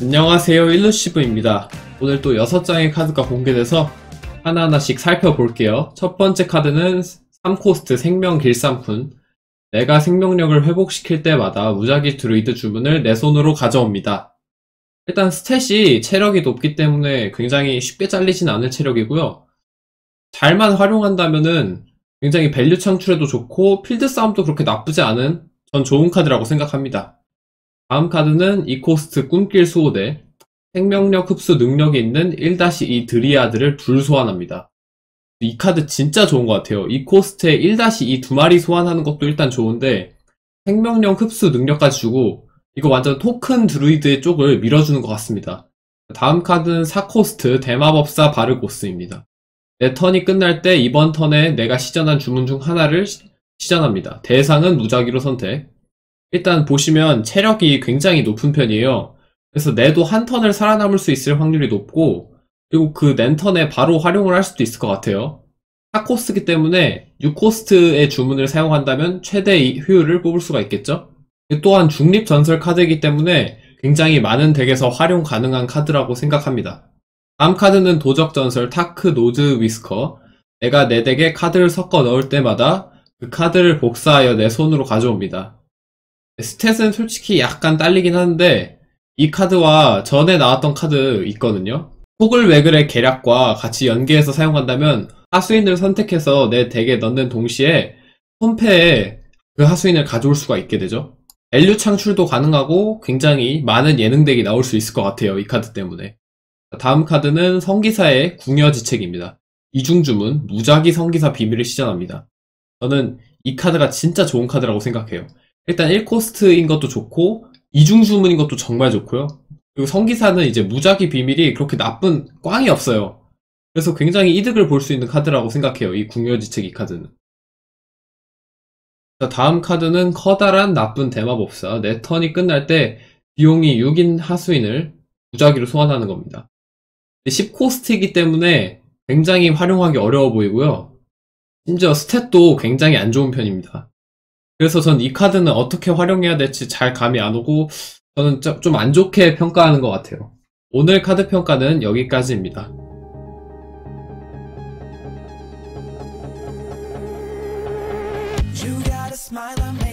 안녕하세요 일루시브입니다. 오늘 또 6장의 카드가 공개돼서 하나하나씩 살펴볼게요. 첫 번째 카드는 3코스트 생명 길쌈쿤 내가 생명력을 회복시킬 때마다 무작위 드루이드 주문을 내 손으로 가져옵니다. 일단 스탯이 체력이 높기 때문에 굉장히 쉽게 잘리진 않을 체력이고요. 잘만 활용한다면은 굉장히 밸류 창출에도 좋고 필드 싸움도 그렇게 나쁘지 않은 전 좋은 카드라고 생각합니다. 다음 카드는 이코스트 꿈길 수호대 생명력 흡수 능력이 있는 1-2 드리아드를 둘 소환합니다. 이 카드 진짜 좋은 것 같아요. 이 코스트에 1-2 두 마리 소환하는 것도 일단 좋은데 생명력 흡수 능력까지 주고 이거 완전 토큰 드루이드의 쪽을 밀어주는 것 같습니다. 다음 카드는 4코스트 대마법사 바르고스입니다. 내 턴이 끝날 때 이번 턴에 내가 시전한 주문 중 하나를 시전합니다. 대상은 무작위로 선택. 일단 보시면 체력이 굉장히 높은 편이에요. 그래서 내도 한 턴을 살아남을 수 있을 확률이 높고 그리고 그 랜턴에 바로 활용을 할 수도 있을 것 같아요. 4코스트기 때문에 6코스트의 주문을 사용한다면 최대의 효율을 뽑을 수가 있겠죠? 또한 중립 전설 카드이기 때문에 굉장히 많은 덱에서 활용 가능한 카드라고 생각합니다. 다음 카드는 도적 전설 타크 노즈 위스커. 내가 내 덱에 카드를 섞어 넣을 때마다 그 카드를 복사하여 내 손으로 가져옵니다. 스탯은 솔직히 약간 딸리긴 하는데 이 카드와 전에 나왔던 카드 있거든요. 혹을 왜그의 계략과 같이 연계해서 사용한다면 하수인을 선택해서 내 덱에 넣는 동시에 홈페에 그 하수인을 가져올 수가 있게 되죠. 밸류 창출도 가능하고 굉장히 많은 예능 덱이 나올 수 있을 것 같아요. 이 카드 때문에. 다음 카드는 성기사의 궁여지책입니다. 이중주문, 무작위 성기사 비밀을 시전합니다. 저는 이 카드가 진짜 좋은 카드라고 생각해요. 일단 1코스트인 것도 좋고 이중 주문인 것도 정말 좋고요. 그리고 성기사는 이제 무작위 비밀이 그렇게 나쁜 꽝이 없어요. 그래서 굉장히 이득을 볼 수 있는 카드라고 생각해요. 이 궁여지책 이 카드는. 자, 다음 카드는 커다란 나쁜 대마법사. 내 턴이 끝날 때 비용이 6인 하수인을 무작위로 소환하는 겁니다. 10코스트이기 때문에 굉장히 활용하기 어려워 보이고요. 심지어 스탯도 굉장히 안 좋은 편입니다. 그래서 전 이 카드는 어떻게 활용해야 될지 잘 감이 안 오고 저는 좀 안 좋게 평가하는 것 같아요. 오늘 카드 평가는 여기까지입니다. That